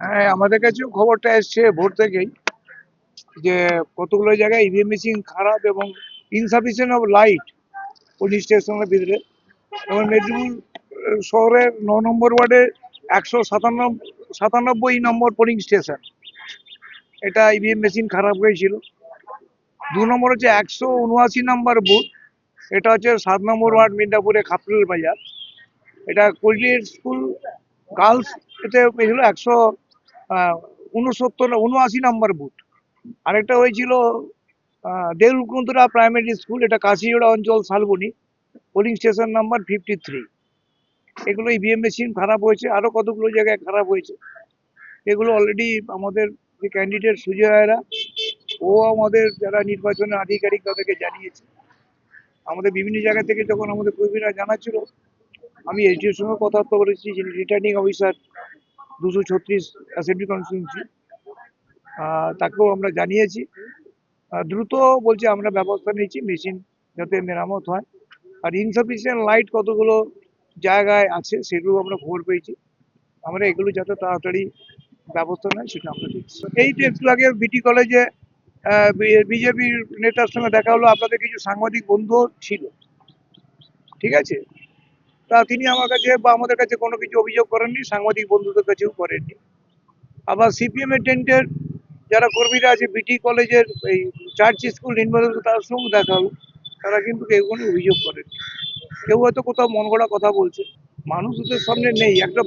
হ্যাঁ আমাদের কাছেও খবরটা এসছে ভোর থেকেই যে কতগুলো জায়গায় ইভিএম মেশিন খারাপ এবং ইনসাফিসিয়েন্ট অফ লাইট পুলিশ স্টেশনের ভিতরে এবং মেদিনীপুর শহরের ন নম্বর ওয়ার্ডে একশো সাতানব্বই সাতানব্বই নম্বর পোলিং স্টেশন এটা ইভিএম মেশিন খারাপ হয়েছিল দু নম্বর হচ্ছে একশো উনআশি নম্বর বুথ এটা হচ্ছে সাত নম্বর ওয়ার্ড মির্জাপুরে খাপরুল বাজার। এটা কোচবিহার স্কুল গার্লস এতে হয়েছিল একশো উনসত্তর উনআশি নম্বর বুথ। আরেকটা হয়েছিল দেউলকুন্তরা প্রাইমারি স্কুল, এটা কাশিজোড়া অঞ্চল, Salboni, polling station number fifty three এগুলো ইভিএম মেশিন খারাপ হয়েছে আরও কতগুলো জায়গায় খারাপ হয়েছে। এগুলো অলরেডি আমাদের যে ক্যান্ডিডেট সুজয় রায়রা, ও আমাদের যারা নির্বাচনের আধিকারিক তাদেরকে জানিয়েছে। আমাদের বিভিন্ন জায়গা থেকে যখন আমাদের কর্মীরা জানাচ্ছিল, আমি এসডিওর সঙ্গে কথাবার্তা বলেছি, যিনি রিটার্নিং অফিসার দুশো ছত্রিশ অ্যাসেম্বলি কনস্টিটিউন্সি তাকেও আমরা জানিয়েছি। দ্রুত বলছি আমরা ব্যবস্থা নিয়েছি মেশিন যাতে মেরামত হয়। আর ইনসাফিসিয়েন্ট লাইট কতগুলো জায়গায় আছে সেগুলো আমরা খবর পেয়েছি। আমরা এগুলো যাতে তাড়াতাড়ি ব্যবস্থা নেয় সেটা আমরা দেখছি। এই তো একটু আগে বিটি কলেজে বিজেপির নেতার সঙ্গে দেখা হলো। আপনাদের কিছু সাংবাদিক বন্ধুও ছিল। ঠিক আছে? তা তিনি আমার কাছে বা আমাদের কাছে কোনো কিছু অভিযোগ করেননি, সাংবাদিক বন্ধুদের কাছেও করেননি। আবার সিপিএম এর টেন্টের যারা কর্মীরা আছে বিটি কলেজের এই চার্চ স্কুল নির্মাণ তার সঙ্গে দেখা তারা কিন্তু কেউ কোনো অভিযোগ করেনি কেউ হয়তো কোথাও মন গড়া কথা বলছে। মানুষ ওদের সামনে নেই। একটা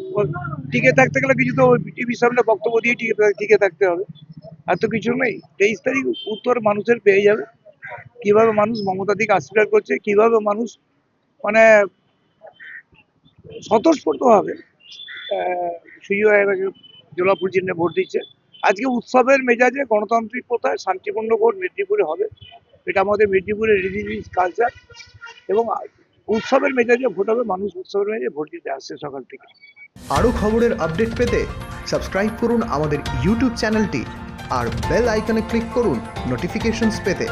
টিকে থাকতে গেলে কিছু তো টিভির সামনে বক্তব্য দিয়ে টিকে টিকে থাকতে হবে। আর তো কিছু নেই। তেইশ তারিখ উত্তর মানুষের পেয়ে যাবে। কীভাবে মানুষ মমতা দিকে আশীর্বাদ করছে, কীভাবে মানুষ মানে স্বতঃস্ফূর্তভাবে রায়কে জোলাপুর চিহ্নে ভোট দিচ্ছে। আজকে উৎসবের মেজাজে গণতান্ত্রিক প্রথায় শান্তিপূর্ণ ভোট মেদিনীপুরে হবে। এটা আমাদের মেদিনীপুরের রিলিজিয়াস কালচার এবং উৎসবের মেজাজে ভোট হবে, মানুষ উৎসবের মেজাজে ভোট দিতে আসছে সকাল থেকে। আরও খবরের আপডেট পেতে সাবস্ক্রাইব করুন আমাদের ইউটিউব চ্যানেলটি আর বেল আইকনে ক্লিক করুন নোটিফিকেশনস পেতে।